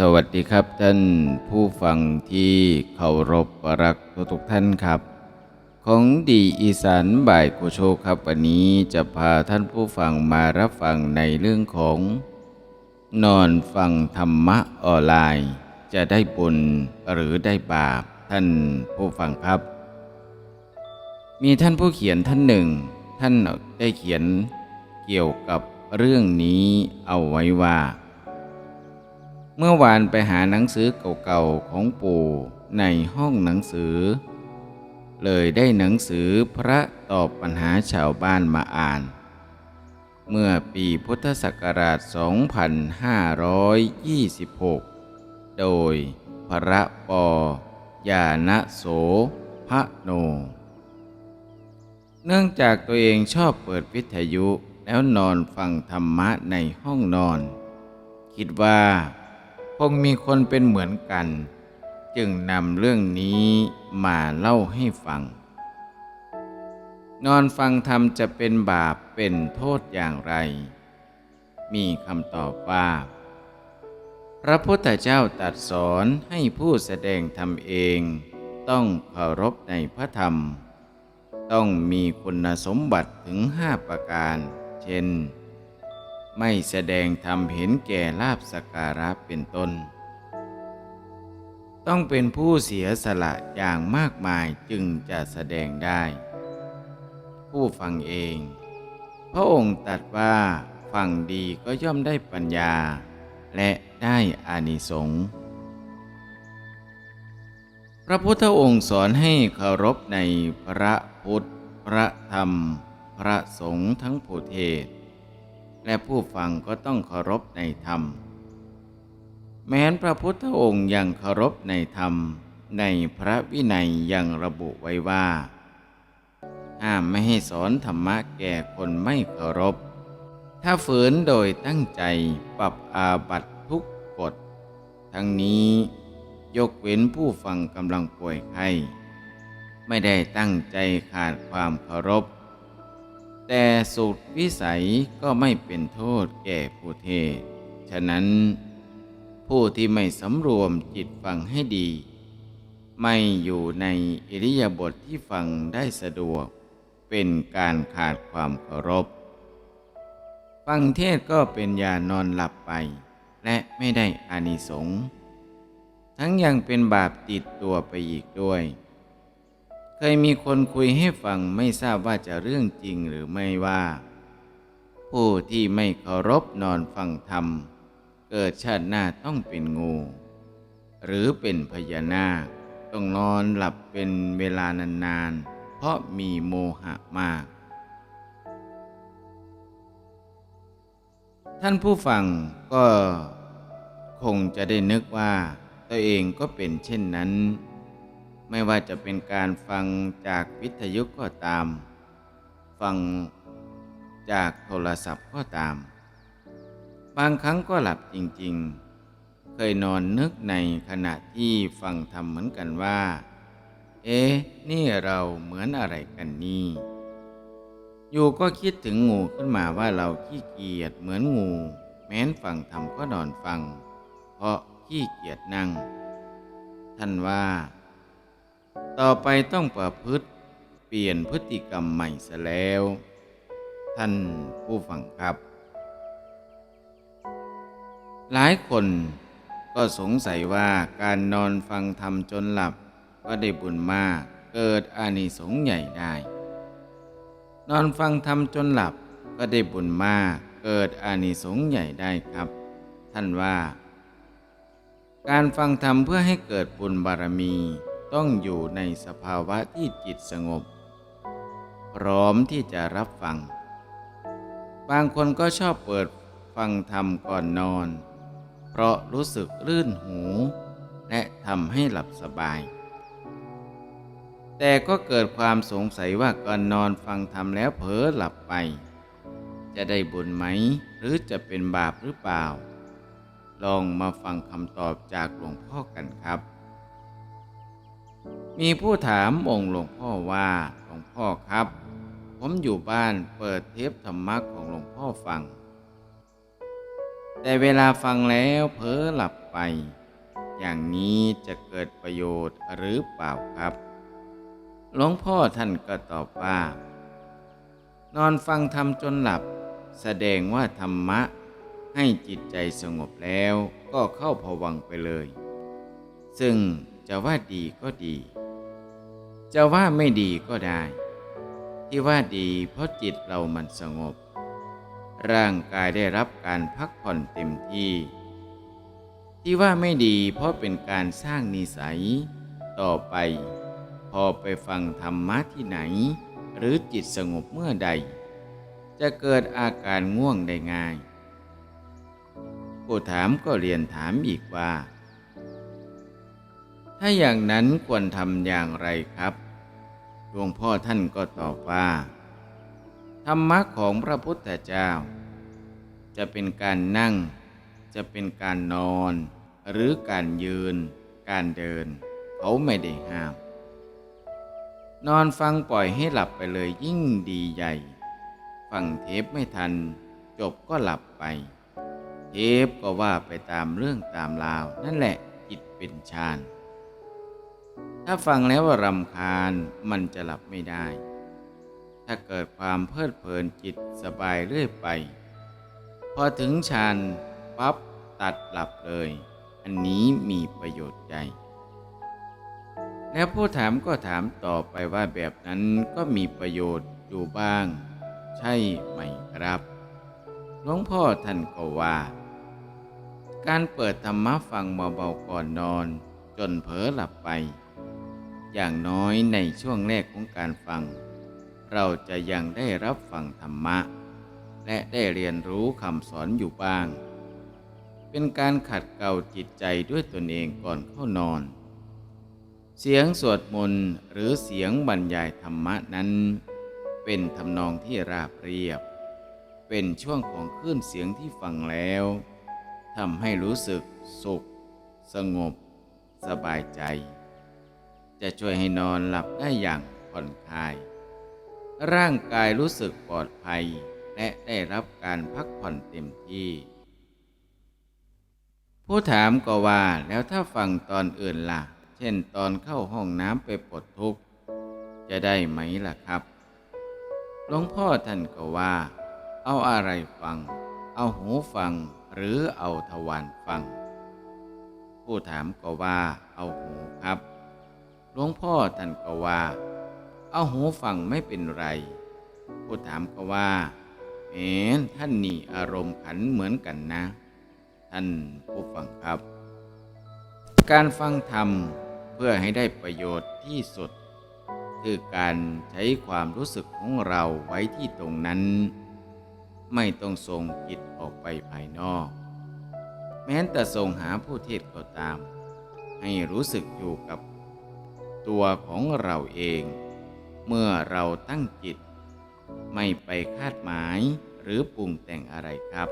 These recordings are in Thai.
สวัสดีครับท่านผู้ฟังที่เคารพรักทุกๆท่านครับ ของดีอีสานบ่ายโคโชครับวันนี้จะพาท่านผู้ฟังมารับฟังในเรื่องของ นอนฟังธรรมะออนไลน์ จะได้บุญหรือได้บาปท่านผู้ฟังครับ มีท่านผู้เขียนท่านหนึ่ง ท่านได้เขียนเกี่ยวกับเรื่องนี้เอาไว้ว่า เมื่อวานไปหาหนังสือเก่าๆของปู่ในห้องหนังสือ เลยได้หนังสือพระตอบปัญหาชาวบ้านมาอ่าน เมื่อปีพุทธศักราช 2526 โดยพระปอยานะโสพระโน เนื่องจากตัวเองชอบเปิดวิทยุแล้วนอนฟังธรรมะในห้องนอน คิดว่า คงมีคนเป็นเหมือนกัน จึงนำเรื่องนี้มาเล่าให้ฟัง นอนฟังธรรมจะเป็นบาปเป็นโทษอย่างไร มีคำตอบว่า พระพุทธเจ้าตรัสสอนให้ผู้แสดงธรรมเองต้องเคารพในพระธรรม ต้องมีคุณสมบัติถึงห้าประการ เช่น ไม่แสดงธรรมเห็นแก่ลาบสการะเป็นต้น ต้องเป็นผู้เสียสละอย่างมากมายจึงจะแสดงได้ ผู้ฟังเอง พระองค์ตรัสว่าฟังดีก็ย่อมได้ปัญญา และได้อานิสงส์พระพุทธองค์สอนให้เคารพในพระพุทธ พระธรรม พระสงฆ์ทั้งผู้เทศ และผู้ฟังก็ต้องเคารพในธรรม แม้นพระพุทธองค์ยังเคารพในธรรม ในพระวินัยยังระบุไว้ว่าห้ามไม่ให้สอนธรรมะแก่คนไม่เคารพ ถ้าฝืนโดยตั้งใจปรับอาบัตทุกกฎ ทั้งนี้ยกเว้นผู้ฟังกำลังป่วยไข้ ไม่ได้ตั้งใจขาดความเคารพ แต่สุดวิสัยก็ไม่เป็นโทษแก่ผู้เทศ ฉะนั้น ผู้ที่ไม่สำรวมจิตฟังให้ดี ไม่อยู่ในอิริยาบถทที่ฟังได้สะดวก เป็นการขาดความเคารพ ฟังเทศก็เป็นยานอนหลับไป และไม่ได้อานิสงส์ทั้งยังเป็นบาปติดตัวไปอีกด้วย ยมีคนคุยให้ฟังไม่ทราบว่าจะเรื่องจริงหรือไม่ว่า ผู้ที่ไม่เคารพนอนฟังธรรม เกิดชาติหน้าต้องเป็นงู หรือเป็นพญานาค ต้องนอนหลับเป็นเวลานานๆ เพราะมีโมหะมาก ท่านผู้ฟังก็คงจะได้นึกว่า ตัวเองก็เป็นเช่นนั้น ไม่ว่าจะเป็นการฟังจากวิทยุก็ตาม ฟังจากโทรศัพท์ก็ตาม บางครั้งก็หลับจริงๆ เคยนอนนึกในขณะที่ฟังธรรมเหมือนกันว่า เอ๊ะ นี่เราเหมือนอะไรกันนี่อยู่ก็คิดถึงงูขึ้นมาว่าเราขี้เกียจเหมือนงู แม้นฟังธรรมก็นอนฟัง เพราะขี้เกียจนั่ง ท่านว่า ต่อไปต้องประพฤติเปลี่ยนพฤติกรรมใหม่ซะแล้ว ท่านผู้ฟังครับ หลายคนก็สงสัยว่าการนอนฟังธรรมจนหลับก็ได้บุญมากเกิดอานิสงส์ใหญ่ได้ นอนฟังธรรมจนหลับก็ได้บุญมากเกิดอานิสงส์ใหญ่ได้ครับ ท่านว่า การฟังธรรมเพื่อให้เกิดบุญบารมี ต้องอยู่ในสภาวะที่จิตสงบ พร้อมที่จะรับฟัง บางคนก็ชอบเปิดฟังธรรมก่อนนอน เพราะรู้สึกรื่นหู และทำให้หลับสบาย แต่ก็เกิดความสงสัยว่าก่อนนอนฟังธรรมแล้วเผลอหลับไป จะได้บุญไหม หรือจะเป็นบาปหรือเปล่า ลองมาฟังคำตอบจากหลวงพ่อกันครับ มีผู้ถามองค์หลวงพ่อว่าหลวงพ่อครับ ผมอยู่บ้านเปิดเทปธรรมะของหลวงพ่อฟัง แต่เวลาฟังแล้วเผลอหลับไป อย่างนี้จะเกิดประโยชน์หรือเปล่าครับ หลวงพ่อท่านก็ตอบว่า นอนฟังธรรมจนหลับ แสดงว่าธรรมะให้จิตใจสงบแล้วก็เข้าผวังไปเลย ซึ่งจะว่าดีก็ดี จะว่าไม่ดีก็ได้ ที่ว่าดีเพราะจิตเรามันสงบ ร่างกายได้รับการพักผ่อนเต็มที่ ที่ว่าไม่ดีเพราะเป็นการสร้างนิสัย ต่อไป พอไปฟังธรรมะที่ไหน หรือจิตสงบเมื่อใด จะเกิดอาการง่วงได้ง่าย ผู้ถามก็เรียนถามอีกว่า ถ้าอย่างนั้นควรทำอย่างไรครับ หลวงพ่อท่านก็ตอบว่า ธรรมะของพระพุทธเจ้า จะเป็นการนั่ง จะเป็นการนอน หรือการยืน การเดิน เขาไม่ได้ห้าม นอนฟังปล่อยให้หลับไปเลยยิ่งดีใหญ่ ฟังเทปไม่ทัน จบก็หลับไป เทปก็ว่าไปตามเรื่องตามราว นั่นแหละจิตเป็นฌาน ถ้าฟังแล้วว่ารำคาญมันจะหลับไม่ได้ ถ้าเกิดความเพลิดเพลินจิตสบายเรื่อยไป พอถึงฌานปั๊บตัดหลับเลย อันนี้มีประโยชน์ใหญ่แล้วผู้ถามก็ถามต่อไปว่าแบบนั้นก็มีประโยชน์อยู่บ้าง ใช่ไหมครับหลวงพ่อท่านก็ว่า การเปิดธรรมะฟังเบาๆก่อนนอน จนเผลอหลับไป อย่างน้อยในช่วงแรกของการฟัง เราจะยังได้รับฟังธรรมะ และได้เรียนรู้คำสอนอยู่บ้าง เป็นการขัดเกลาจิตใจด้วยตนเองก่อนเข้านอน เสียงสวดมนต์หรือเสียงบรรยายธรรมะนั้น เป็นทำนองที่ราบเรียบ เป็นช่วงของคลื่นเสียงที่ฟังแล้วทำให้รู้สึกสุข สงบ สบายใจ จะช่วยให้นอนหลับได้อย่างผ่อนคลาย ร่างกายรู้สึกปลอดภัย และได้รับการพักผ่อนเต็มที่ ผู้ถามก็ว่าแล้วถ้าฟังตอนอื่นล่ะ เช่นตอนเข้าห้องน้ำไปปลดทุกข์ จะได้ไหมล่ะครับหลวงพ่อท่านก็ว่า เอาอะไรฟัง เอาหูฟังหรือเอาทวารฟัง ผู้ถามก็ว่าเอาหูครับ หลวงพ่อท่านก็ว่า เอาหูฟังไม่เป็นไร ผู้ถามก็ว่าเอ็นท่านนี่อารมณ์ขันเหมือนกันนะ ท่านผู้ฟังครับ การฟังธรรมเพื่อให้ได้ประโยชน์ที่สุด คือการใช้ความรู้สึกของเราไว้ที่ตรงนั้น ไม่ต้องส่งจิตออกไปภายนอก แม้แต่ส่งหาผู้เทศก็ตาม ให้รู้สึกอยู่กับ ตัวของเราเอง เมื่อเราตั้งจิต ไม่ไปคาดหมายหรือปรุงแต่งอะไรครับ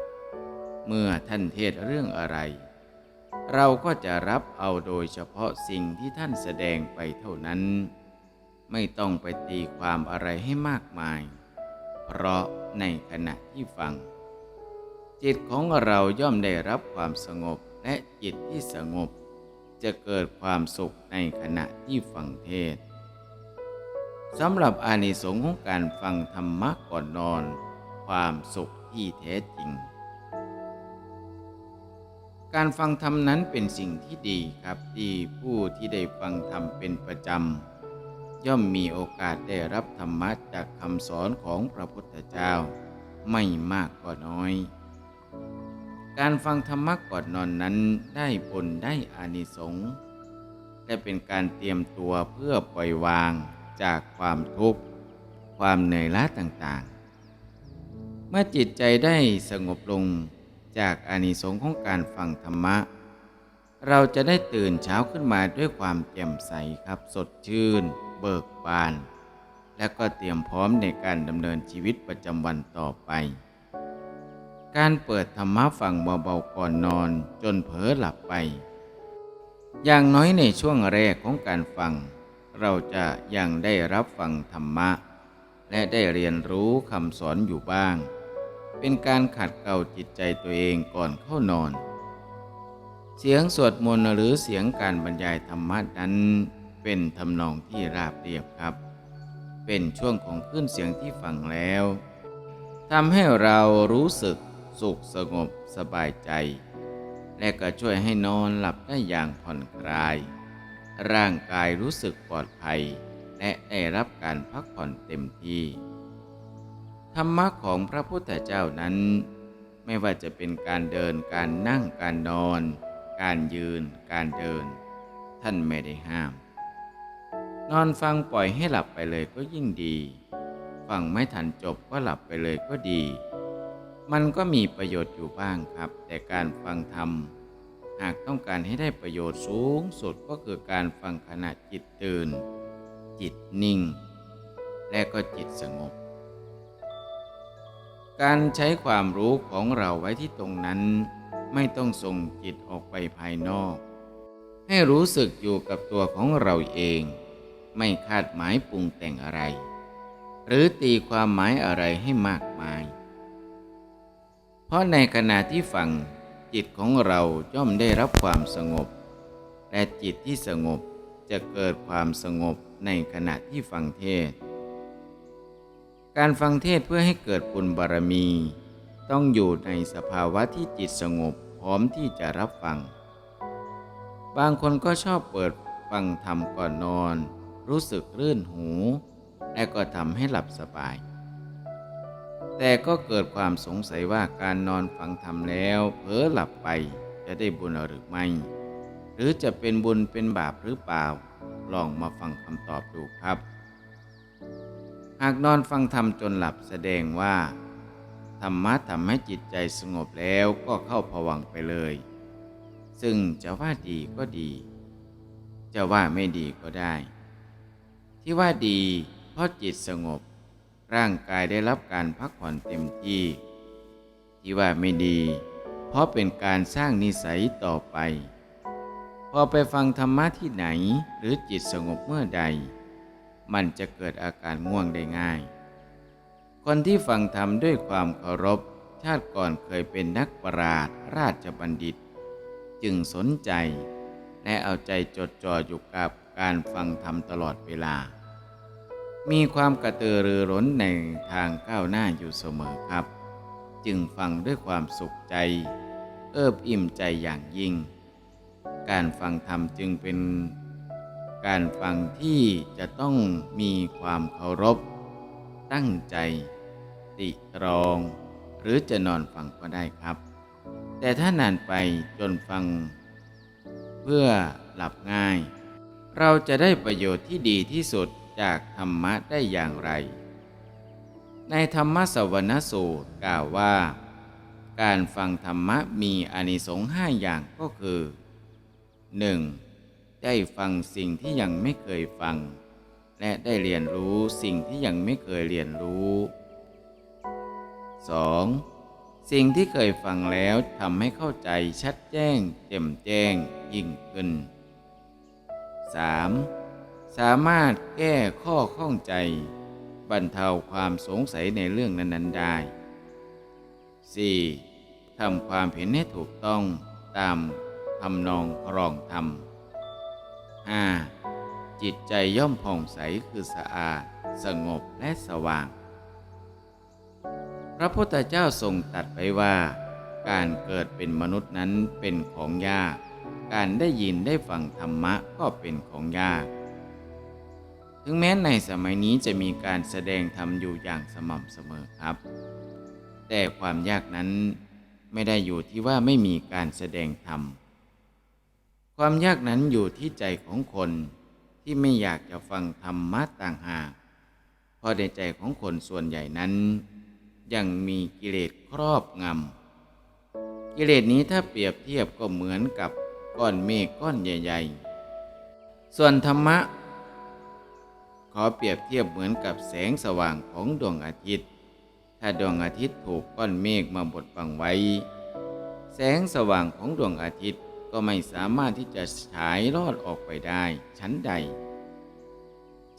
เมื่อท่านเทศเรื่องอะไร เราก็จะรับเอาโดยเฉพาะสิ่งที่ท่านแสดงไปเท่านั้น ไม่ต้องไปตีความอะไรให้มากมาย เพราะในขณะที่ฟัง จิตของเราย่อมได้รับความสงบและจิตที่สงบ จะเกิดความสุขในขณะที่ฟังเทศสำหรับอานิสงส์ของการฟังธรรมะก่อนนอน ความสุขที่แท้จริง การฟังธรรมนั้นเป็นสิ่งที่ดีครับที่ผู้ที่ได้ฟังธรรมเป็นประจำย่อมมีโอกาสได้รับธรรมะจากคำสอนของพระพุทธเจ้า ไม่มากก็น้อย การฟังธรรมะก่อนนอนนั้นได้ผลได้อานิสงส์และเป็นการเตรียมตัวเพื่อปล่อยวางจากความทุกข์ ความเหนื่อยล้าต่างๆ เมื่อจิตใจได้สงบลงจากอานิสงส์ของการฟังธรรมะ เราจะได้ตื่นเช้าขึ้นมาด้วยความแจ่มใสครับสดชื่น เบิกบาน และก็เตรียมพร้อมในการดำเนินชีวิตประจำวันต่อไป การเปิดธรรมะฟังเบาๆก่อนนอนจนเผลอหลับไป อย่างน้อยในช่วงแรกของการฟัง เราจะยังได้รับฟังธรรมะ และได้เรียนรู้คำสอนอยู่บ้าง เป็นการขัดเกลาจิตใจตัวเองก่อนเข้านอน เสียงสวดมนต์หรือเสียงการบรรยายธรรมะนั้นเป็นทำนองที่ราบเรียบครับ เป็นช่วงของคลื่นเสียงที่ฟังแล้วทำให้เรารู้สึก สุขสงบสบายใจ และก็ช่วยให้นอนหลับได้อย่างผ่อนคลาย ร่างกายรู้สึกปลอดภัย และได้รับการพักผ่อนเต็มที่ ธรรมะของพระพุทธเจ้านั้น ไม่ว่าจะเป็นการเดินการนั่งการนอน การยืน การเดิน ท่านไม่ได้ห้าม นอนฟังปล่อยให้หลับไปเลยก็ยิ่งดี ฟังไม่ทันจบก็หลับไปเลยก็ดี มันก็มีประโยชน์อยู่บ้างครับ แต่การฟังธรรม หากต้องการให้ได้ประโยชน์สูงสุดก็คือการฟังขณะจิตตื่น จิตนิ่ง และก็จิตสงบ การใช้ความรู้ของเราไว้ที่ตรงนั้น ไม่ต้องส่งจิตออกไปภายนอก ให้รู้สึกอยู่กับตัวของเราเอง ไม่คาดหมายปรุงแต่งอะไร หรือตีความหมายอะไรให้มาก ราะในขณะที่ฟังจิตของเราย่อมได้รับความสงบ และจิตที่สงบจะเกิดความสงบในขณะที่ฟังเทศ การฟังเทศเพื่อให้เกิดบุญบารมี ต้องอยู่ในสภาวะที่จิตสงบพร้อมที่จะรับฟัง บางคนก็ชอบเปิดฟังธรรมก่อนนอน รู้สึกรื่นหู และก็ทำให้หลับสบาย แต่ก็เกิดความสงสัยว่าการนอนฟังธรรมแล้วเผลอหลับไปจะได้บุญหรือไม่ หรือจะเป็นบุญเป็นบาปหรือเปล่า ลองมาฟังคำตอบดูครับ หากนอนฟังธรรมจนหลับแสดงว่า ธรรมะทำให้จิตใจสงบแล้วก็เข้าผวังไปเลย ซึ่งจะว่าดีก็ดี จะว่าไม่ดีก็ได้ ที่ว่าดีเพราะจิตสงบ ร่างกายได้รับการพักผ่อนเต็มที่ ที่ว่าไม่ดี เพราะเป็นการสร้างนิสัยต่อไป พอไปฟังธรรมะที่ไหนหรือจิตสงบเมื่อใด มันจะเกิดอาการง่วงได้ง่าย คนที่ฟังธรรมด้วยความเคารพ ชาติก่อนเคยเป็นนักปราชญ์ราชบัณฑิต จึงสนใจและเอาใจจดจ่ออยู่กับการฟังธรรมตลอดเวลา มีความกระตือรือร้นในทางก้าวหน้าอยู่เสมอครับ จึงฟังด้วยความสุขใจ เอิบอิ่มใจอย่างยิ่ง การฟังธรรมจึงเป็น การฟังที่จะต้องมีความเคารพ ตั้งใจ ติตรอง หรือจะนอนฟังก็ได้ครับ แต่ถ้านานไปจนฟัง เพื่อหลับง่าย เราจะได้ประโยชน์ที่ดีที่สุด จากธรรมะได้อย่างไร ในธรรมสวรรณสูตรกล่าวว่า การฟังธรรมะมีอนิสงส์ห้าอย่างก็คือ 1. ได้ฟังสิ่งที่ยังไม่เคยฟัง และได้เรียนรู้สิ่งที่ยังไม่เคยเรียนรู้ 2. สิ่งที่เคยฟังแล้วทำให้เข้าใจชัดแจ้งแจ่มแจ้งยิ่งขึ้น 3. สามารถแก้ข้อข้องใจ บรรเทาความสงสัยในเรื่องนั้น ๆ ได้ 4. ทำความเห็นให้ถูกต้องตามทำนองครองธรรม 5. จิตใจย่อมผ่องใสคือสะอาด สงบและสว่าง พระพุทธเจ้าทรงตรัสไว้ว่า การเกิดเป็นมนุษย์นั้นเป็นของยาก การได้ยินได้ฟังธรรมะก็เป็นของยาก ถึงแม้ในสมัยนี้จะมีการแสดงธรรมอยู่อย่างสม่ำเสมอครับ แต่ความยากนั้นไม่ได้อยู่ที่ว่าไม่มีการแสดงธรรม ความยากนั้นอยู่ที่ใจของคนที่ไม่อยากจะฟังธรรมะต่างหากเพราะในใจของคนส่วนใหญ่นั้น ยังมีกิเลสครอบงำ กิเลสนี้ถ้าเปรียบเทียบก็เหมือนกับก้อนเมฆก้อนใหญ่ ๆ ส่วนธรรมะ ขอเปรียบเทียบเหมือนกับแสงสว่างของดวงอาทิตย์ ถ้าดวงอาทิตย์ถูกก้อนเมฆมาบดบังไว้ แสงสว่างของดวงอาทิตย์ก็ไม่สามารถที่จะฉายรอดออกไปได้ชั้นใด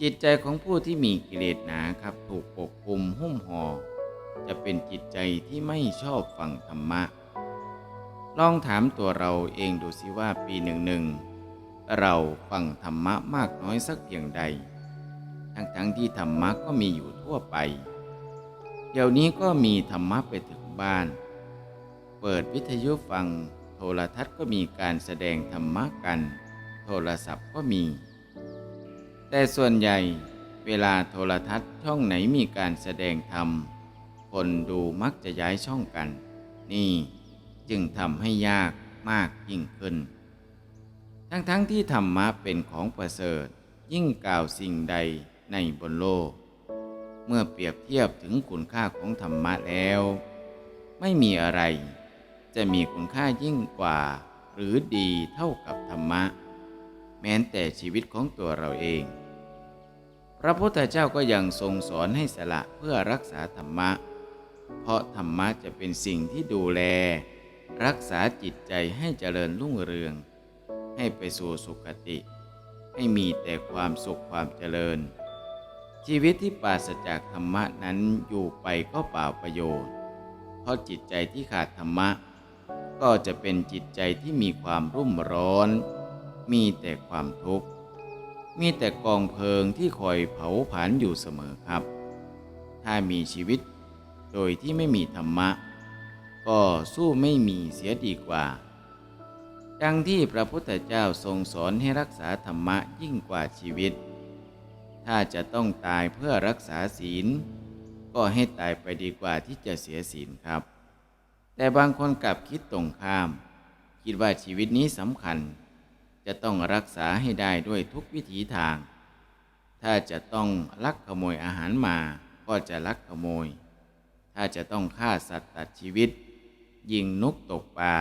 จิตใจของผู้ที่มีกิเลสหนาครับถูกปกคลุมหุ้มห่อจะเป็นจิตใจที่ไม่ชอบฟังธรรมะ ลองถามตัวเราเองดูสิว่าปีหนึ่งหนึ่งเราฟังธรรมะมากน้อยสักเพียงใด ทั้งๆที่ธรรมะก็มีอยู่ทั่วไป เดี๋ยวนี้ก็มีธรรมะไปถึงบ้าน เปิดวิทยุฟัง โทรทัศน์ก็มีการแสดงธรรมะกัน โทรศัพท์ก็มี แต่ส่วนใหญ่เวลาโทรทัศน์ช่องไหนมีการแสดงธรรม คนดูมักจะย้ายช่องกัน นี่จึงทำให้ยากมากยิ่งขึ้น ทั้งๆทที่ธรรมะเป็นของประเสริฐ ยิ่งกล่าวสิ่งใด ในบนโลก เมื่อเปรียบเทียบถึงคุณค่าของธรรมะแล้ว ไม่มีอะไร จะมีคุณค่ายิ่งกว่า หรือดีเท่ากับธรรมะ แม้แต่ชีวิตของตัวเราเอง พระพุทธเจ้าก็ยังทรงสอนให้สละเพื่อรักษาธรรมะ เพราะธรรมะจะเป็นสิ่งที่ดูแล รักษาจิตใจให้เจริญรุ่งเรือง ให้ไปสู่สุคติ ให้มีแต่ความสุขความเจริญ ชีวิตที่ปราศจากธรรมะนั้นอยู่ไปก็เปล่าประโยชน์ เพราะจิตใจที่ขาดธรรมะ ก็จะเป็นจิตใจที่มีความรุ่มร้อน มีแต่ความทุกข์ มีแต่กองเพลิงที่คอยเผาผลาญอยู่เสมอครับ ถ้ามีชีวิตโดยที่ไม่มีธรรมะ ก็สู้ไม่มีเสียดีกว่า ดังที่พระพุทธเจ้าทรงสอนให้รักษาธรรมะยิ่งกว่าชีวิต ถ้าจะต้องตายเพื่อรักษาศีล ก็ให้ตายไปดีกว่าที่จะเสียศีลครับ แต่บางคนกลับคิดตรงข้าม คิดว่าชีวิตนี้สำคัญ จะต้องรักษาให้ได้ด้วยทุกวิถีทาง ถ้าจะต้องลักขโมยอาหารมาก็จะลักขโมย ถ้าจะต้องฆ่าสัตว์ตัดชีวิต ยิงนกตกปลา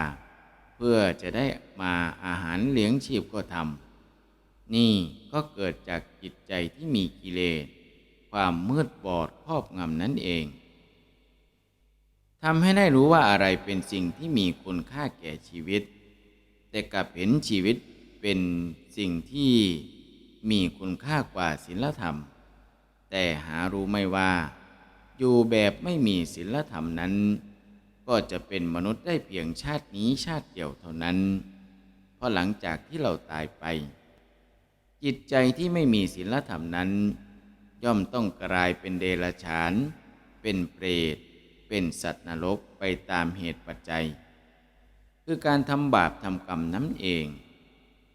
เพื่อจะได้มาอาหารเลี้ยงชีพก็ทำ นี่ก็เกิดจากจิตใจที่มีกิเลส ความมืดบอดครอบงำนั่นเองทำให้ได้รู้ว่าอะไรเป็นสิ่งที่มีคุณค่าแก่ชีวิต แต่กลับเห็นชีวิตเป็นสิ่งที่มีคุณค่ากว่าศีลธรรม แต่หารู้ไม่ว่า อยู่แบบไม่มีศีลธรรมนั้น ก็จะเป็นมนุษย์ได้เพียงชาตินี้ชาติเดียวเท่านั้น เพราะหลังจากที่เราตายไป จิตใจที่ไม่มีศีลธรรมนั้น ย่อมต้องกลายเป็นเดรัจฉาน เป็นเปรต เป็นสัตว์นรกไปตามเหตุปัจจัย คือการทำบาปทำกรรมนั้นเอง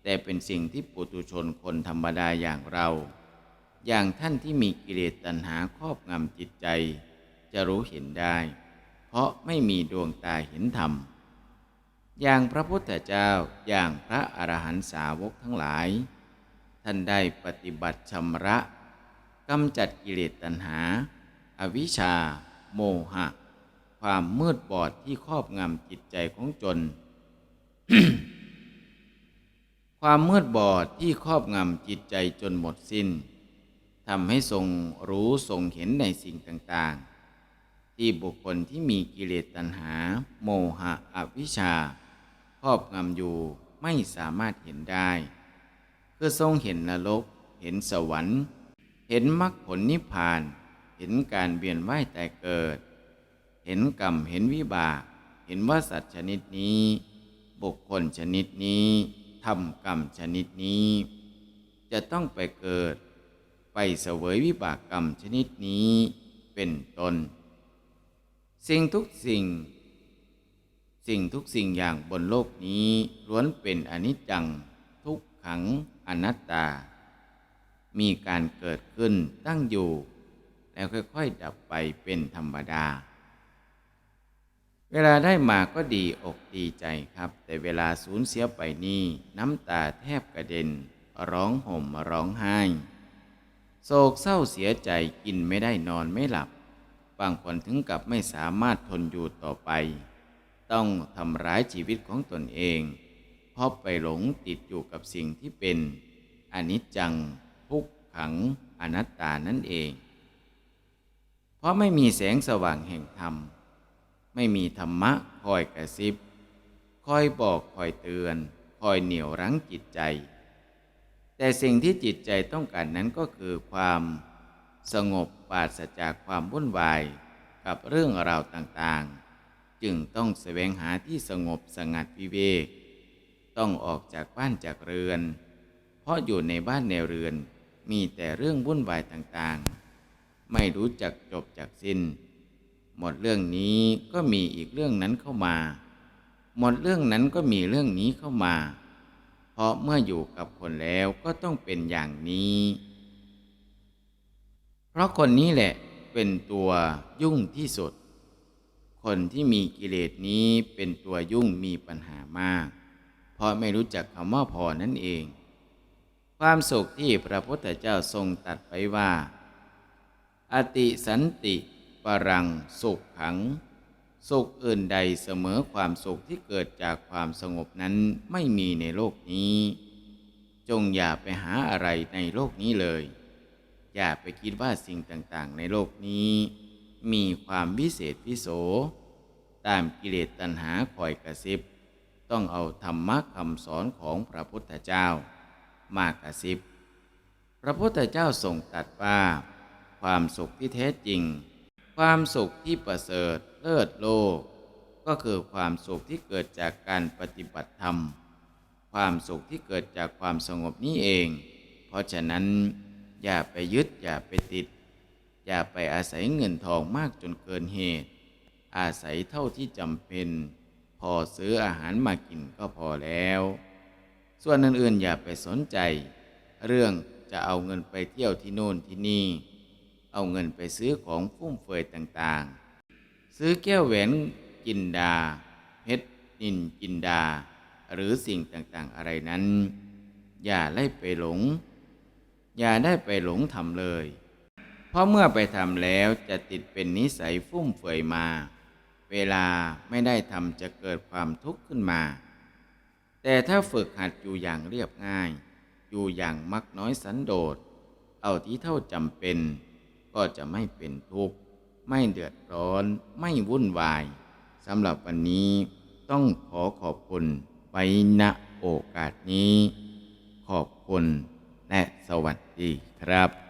แต่เป็นสิ่งที่ปุตุชนคนธรรมดาอย่างเรา อย่างท่านที่มีกิเลสตัณหาครอบงำจิตใจ จะรู้เห็นได้ เพราะไม่มีดวงตาเห็นธรรม อย่างพระพุทธเจ้าอย่างพระอรหันตสาวกทั้งหลาย ท่านได้ปฏิบัติชำระกำจัดกิเลสตัณหา อวิชชา โมหะ ความมืดบอดที่ครอบงำจิตใจของจน ความมืดบอดที่ครอบงำจิตใจจนหมดสิน้นทำให้ทรงรู้ทรงเห็นในสิ่งต่างๆ ที่บุคคลที่มีกิเลสตัณหา โมหะอวิชชา ครอบงำอยู่ไม่สามารถเห็นได้ คือทรงเห็นนรก เห็นสวรรค์ เห็นมรรคผลนิพพาน เห็นการเวียนว่ายแต่เกิด เห็นกรรมเห็นวิบากเห็นว่าสัตว์ชนิดนี้ บุคคลชนิดนี้ทำกรรมชนิดนี้ จะต้องไปเกิด ไปเสวยวิบากกรรมชนิดนี้เป็นต้นสิ่งทุกสิ่ง สิ่งทุกสิ่งอย่างบนโลกนี้ล้วนเป็นอนิจจัง ทุกขัง อนัตตา มีการเกิดขึ้นตั้งอยู่ แล้วค่อยๆ ดับไปเป็นธรรมดา เวลาได้มาก็ดีอกดีใจครับ แต่เวลาสูญเสียไปนี่น้ำตาแทบกระเด็น ร้องห่มร้องไห้ โศกเศร้าเสียใจกินไม่ได้นอนไม่หลับ บางคนถึงกับไม่สามารถทนอยู่ต่อไป ต้องทำร้ายชีวิตของตนเอง เพราะไปหลงติดอยู่กับสิ่งที่เป็นอนิจจังทุกขังอนัตตานั่นเอง เพราะไม่มีแสงสว่างแห่งธรรม ไม่มีธรรมะคอยกระซิบ คอยบอกคอยเตือน คอยเหนี่ยวรั้งจิตใจ แต่สิ่งที่จิตใจต้องการนั้นก็คือความสงบปราศจากความวุ่นวายกับเรื่องราวต่างๆ จึงต้องแสวงหาที่สงบสงัดวิเวก ต้องออกจากบ้านจากเรือน เพราะอยู่ในบ้านในเรือนมีแต่เรื่องวุ่นวายต่างๆ ไม่รู้จักจบจากสิ้น หมดเรื่องนี้ก็มีอีกเรื่องนั้นเข้ามา หมดเรื่องนั้นก็มีเรื่องนี้เข้ามา เพราะเมื่ออยู่กับคนแล้วก็ต้องเป็นอย่างนี้ เพราะคนนี้แหละเป็นตัวยุ่งที่สุด คนที่มีกิเลสนี้เป็นตัวยุ่งมีปัญหามาก เพราะไม่รู้จักคำว่าพอนั่นเอง ความสุขที่พระพุทธเจ้าทรงตัดไปว่า อติสันติ ปรัง สุขขัง สุขอื่นใดเสมอความสุขที่เกิดจากความสงบนั้นไม่มีในโลกนี้ จงอย่าไปหาอะไรในโลกนี้เลย อย่าไปคิดว่าสิ่งต่างๆ ในโลกนี้ มีความวิเศษวิโส ตามกิเลสตัณหาคอยกระซิบ ต้องเอาธรรมะคำสอนของพระพุทธเจ้ามากระซิบ พระพุทธเจ้าทรงตรัสว่า ความสุขที่แท้จริง ความสุขที่ประเสริฐเลิศโลก ก็คือความสุขที่เกิดจากการปฏิบัติธรรม ความสุขที่เกิดจากความสงบนี้เอง เพราะฉะนั้น อย่าไปยึดอย่าไปติด อย่าไปอาศัยเงินทองมากจนเกินเหตุ อาศัยเท่าที่จำเป็น พอซื้ออาหารมากินก็พอแล้ว ส่วนอื่นๆอย่าไปสนใจ เรื่องจะเอาเงินไปเที่ยวที่โน่นที่นี่ เอาเงินไปซื้อของฟุ่มเฟือยต่างๆ ซื้อแก้วแหวนกินดาเพชรนินกินดา หรือสิ่งต่างๆอะไรนั้น อย่าไล่ไปหลง อย่าได้ไปหลงทำเลย เพราะเมื่อไปทำแล้วจะติดเป็นนิสัยฟุ่มเฟือยมา เวลาไม่ได้ทำจะเกิดความทุกข์ขึ้นมา แต่ถ้าฝึกหัดอยู่อย่างเรียบง่าย อยู่อย่างมักน้อยสันโดษ เอาที่เท่าจำเป็น ก็จะไม่เป็นทุกข์ ไม่เดือดร้อน ไม่วุ่นวายสำหรับวันนี้ต้องขอขอบคุณไว้ณโอกาสนี้ ขอบคุณและสวัสดีครับ